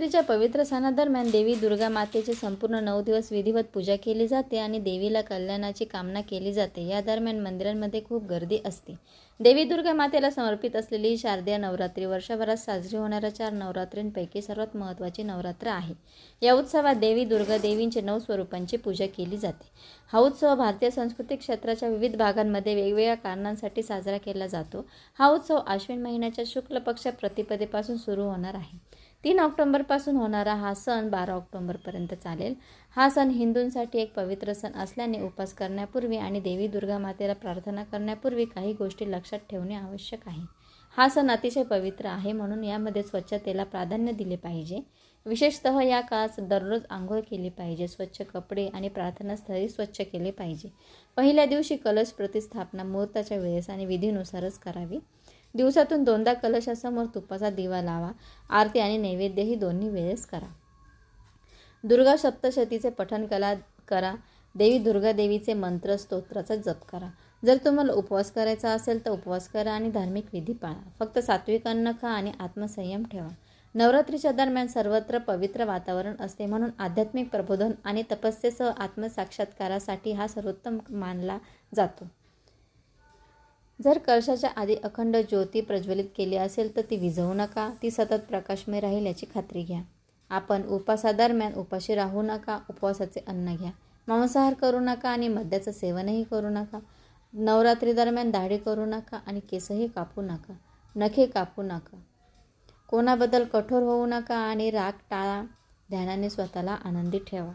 नवरात्रीच्या पवित्र सणादरम्यान देवी दुर्गा मातेची संपूर्ण नऊ दिवस विधिवत पूजा केली जाते आणि देवीला कल्याणाची कामना केली जाते. या दरम्यान मंदिरांमध्ये खूप गर्दी असते. देवी दुर्गा मातेला समर्पित असलेली शारदीय नवरात्री वर्षभरात साजरी होणाऱ्या चार नवरात्रींपैकी सर्वात महत्त्वाची नवरात्र आहे. या उत्सवात देवी दुर्गा देवींचे नऊ स्वरूपांची पूजा केली जाते. हा उत्सव भारतीय सांस्कृतिक क्षेत्राच्या विविध भागांमध्ये वेगवेगळ्या कारणांसाठी साजरा केला जातो. हा उत्सव आश्विन महिन्याच्या शुक्ल पक्ष प्रतिपदेपासून सुरू होणार आहे. तीन ऑक्टोंबरपासून होणारा हा सण बारा ऑक्टोंबरपर्यंत चालेल. हा सण हिंदूंसाठी एक पवित्र सण असल्याने उपास करण्यापूर्वी आणि देवी दुर्गा मातेला प्रार्थना करण्यापूर्वी काही गोष्टी लक्षात ठेवणे आवश्यक आहे. हा सण अतिशय पवित्र आहे म्हणून यामध्ये स्वच्छतेला प्राधान्य दिले पाहिजे. विशेषतः या काळात दररोज आंघोळ केली पाहिजे स्वच्छ कपडे आणि प्रार्थनास्थळी स्वच्छ केले पाहिजे. पहिल्या दिवशी कलश प्रतिस्थापना मुहूर्ताच्या वेळेस आणि विधीनुसारच करावी. दिवसातून दोनदा कलशासमोर तुपाचा दिवा लावा आरती आणि नैवेद्यही दोन्ही वेळेस करा. दुर्गा सप्तशतीचे पठण कला करा देवी दुर्गा देवीचे मंत्र स्तोत्राचा जप करा. जर तुम्हाला उपवास करायचा असेल तर उपवास करा आणि धार्मिक विधी पाळा. फक्त सात्विक अन्न खा आणि आत्मसंयम ठेवा. नवरात्रीच्या दरम्यान सर्वत्र पवित्र वातावरण असते म्हणून आध्यात्मिक प्रबोधन आणि तपस्येसह आत्मसाक्षात्कारासाठी हा सर्वोत्तम मानला जातो. जर कळशाच्या आधी अखंड ज्योती प्रज्वलित केली असेल तर ती विझवू नका ती सतत प्रकाशमय राहील याची खात्री घ्या. आपण उपासादरम्यान उपाशी राहू नका उपवासाचे अन्न घ्या. मांसाहार करू नका आणि मद्याचं सेवनही करू नका. नवरात्रीदरम्यान दाढी करू नका आणि केसही कापू नका. नखे कापू नका. कोणाबद्दल कठोर होऊ नका आणि राग टाळा. ध्यानाने स्वतःला आनंदी ठेवा.